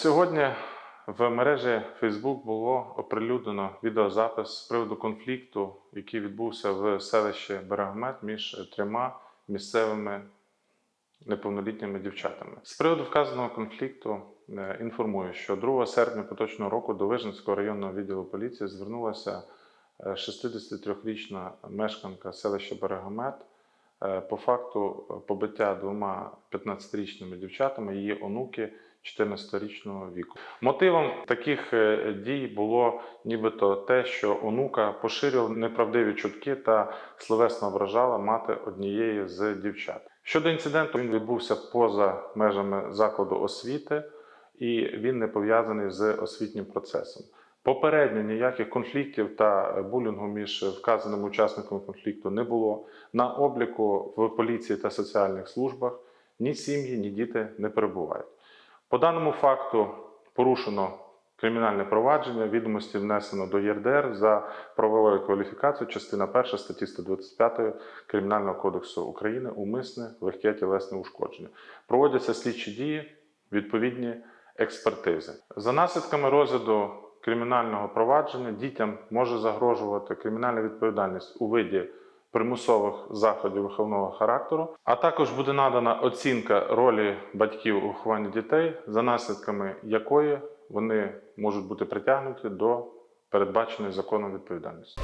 Сьогодні в мережі Facebook було оприлюднено відеозапис з приводу конфлікту, який відбувся в селищі Берегомет між трьома місцевими неповнолітніми дівчатами. З приводу вказаного конфлікту е, інформую, що 2 серпня поточного року до Вижницького районного відділу поліції звернулася е, 63-річна мешканка селища Берегомет е, по факту побиття двома 15-річними дівчатами, її онуки 14-річного віку. Мотивом таких е, дій було нібито те, що онука поширювала неправдиві чутки та словесно ображала мати однієї з дівчат. Щодо інциденту, він відбувся поза межами закладу освіти і він не пов'язаний з освітнім процесом. Попередньо ніяких конфліктів та булінгу між вказаними учасниками конфлікту не було. На обліку в поліції та соціальних службах ні сім'ї, ні діти не перебувають. По даному факту порушено кримінальне провадження, відомості внесено до ЄРДР за правовою кваліфікацією, частина 1 статті 125 Кримінального кодексу України умисне легке тілесне ушкодження. Проводяться слідчі дії, відповідні експертизи. За наслідками розгляду кримінального провадження дітям може загрожувати кримінальна відповідальність у виді примусових заходів виховного характеру, а також буде надана оцінка ролі батьків у вихованні дітей, за наслідками якої вони можуть бути притягнуті до передбаченої законом відповідальності.